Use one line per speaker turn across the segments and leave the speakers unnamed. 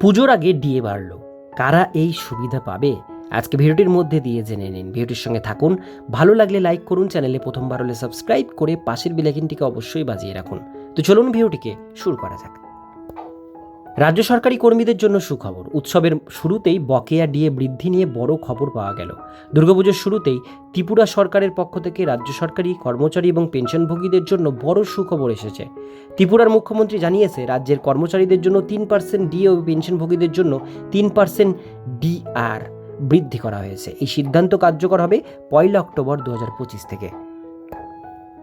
পুজোর আগে ডিএ বাড়ল। কারা এই সুবিধা পাবে? আজকে ভিডিওটির মধ্যে দিয়ে জেনে নিন। ভিডিওটির সঙ্গে থাকুন। ভালো লাগলে লাইক করুন, চ্যানেলে প্রথমবার হলে সাবস্ক্রাইব করে পাশের বিলাকিনটিকে অবশ্যই বাজিয়ে রাখুন। তো চলুন ভিডিওটিকে শুরু করা যাক। রাজ্য সরকারি কর্মীদের জন্য সুখবর। উৎসবের শুরুতেই বকেয়া ডিএ বৃদ্ধি নিয়ে বড় খবর পাওয়া গেল। দুর্গাপুজোর শুরুতেই ত্রিপুরা সরকারের পক্ষ থেকে রাজ্য সরকারি কর্মচারী এবং পেনশনভোগীদের জন্য বড় সুখবর এসেছে। ত্রিপুরার মুখ্যমন্ত্রী জানিয়েছে, রাজ্যের কর্মচারীদের জন্য তিন পার্সেন্ট ডিএ ও পেনশনভোগীদের জন্য তিন পার্সেন্ট ডিআর বৃদ্ধি করা হয়েছে। এই সিদ্ধান্ত কার্যকর হবে পয়লা অক্টোবর দু হাজার পঁচিশ থেকে।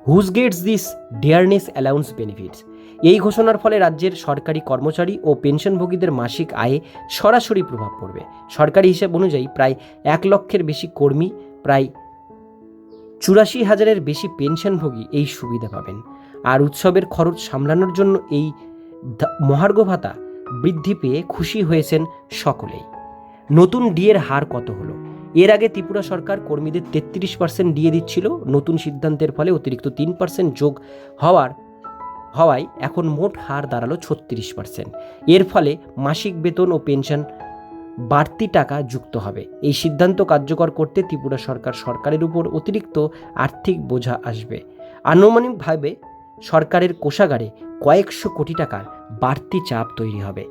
Who gets this dearness allowance benefits এই ঘোষণার ফলে রাজ্যের সরকারি কর্মচারী ও পেনশনভোগীদের মাসিক আয়ে সরাসরি প্রভাব পড়বে। সরকারি হিসাব অনুযায়ী প্রায় এক লক্ষের বেশি কর্মী, প্রায় চুরাশি হাজারের বেশি পেনশনভোগী এই সুবিধা পাবেন। আর উৎসবের খরচ সামলানোর জন্য এই মহার্ঘ ভাতা বৃদ্ধি পেয়ে খুশি হয়েছেন সকলেই। নতুন ডিয়ের হার কত হলো? এর আগে ত্রিপুরা সরকার কর্মীদের তেত্রিশ পার্সেন্ট দিয়ে দিচ্ছিল, নতুন সিদ্ধান্তের ফলে অতিরিক্ত তিন পার্সেন্ট যোগ হওয়ার, হওয়ায় এখন মোট হার দাঁড়াল ছত্রিশ পার্সেন্ট এর ফলে মাসিক বেতন ও পেনশন বাড়তি টাকা যুক্ত হবে। এই সিদ্ধান্ত কার্যকর করতে ত্রিপুরা সরকার সরকারের উপর অতিরিক্ত আর্থিক বোঝা আসবে। আনুমানিকভাবে সরকারের কোষাগারে কয়েকশো কোটি টাকার বাড়তি চাপ তৈরি হবে।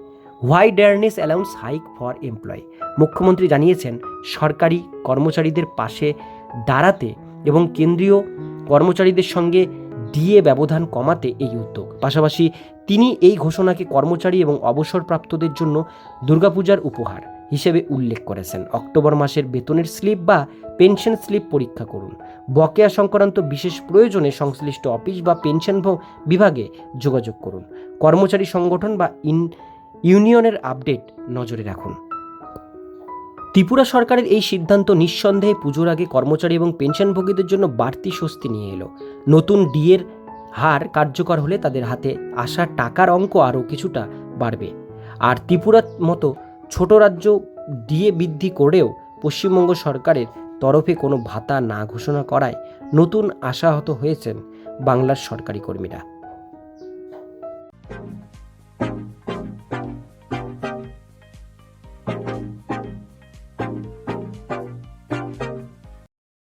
Why dearness allowance hike for employ মুখ্যমন্ত্রী জানিয়েছেন, সরকারি কর্মচারীদের পাশে দাঁড়াতে এবং কেন্দ্রীয় কর্মচারীদের সঙ্গে ডিএ ব্যবধান কমাতে এই উদ্যোগ। পাশাপাশি তিনি এই ঘোষণাকে কর্মচারী এবং অবসরপ্রাপ্তদের জন্য দুর্গাপূজার উপহার হিসেবে উল্লেখ করেছেন। অক্টোবর মাসের বেতনের স্লিপ বা পেনশন স্লিপ পরীক্ষা করুন। বকেয়া সংক্রান্ত বিশেষ প্রয়োজনে সংশ্লিষ্ট অফিস বা পেনশন বিভাগে যোগাযোগ করুন। কর্মচারী সংগঠন বা ইন ইউনিয়নের আপডেট নজরে রাখুন। ত্রিপুরা সরকারের এই সিদ্ধান্ত নিঃসন্দেহে পুজোর আগে কর্মচারী এবং পেনশনভোগীদের জন্য বাড়তি স্বস্তি নিয়ে এলো। নতুন ডিএর হার কার্যকর হলে তাদের হাতে আসা টাকার অঙ্ক আরও কিছুটা বাড়বে। আর ত্রিপুরার মতো ছোট রাজ্য ডিএ বৃদ্ধি করেও পশ্চিমবঙ্গ সরকারের তরফে কোনো ভাতা না ঘোষণা করায় নতুন আশাহত হয়েছেন বাংলার সরকারি কর্মীরা।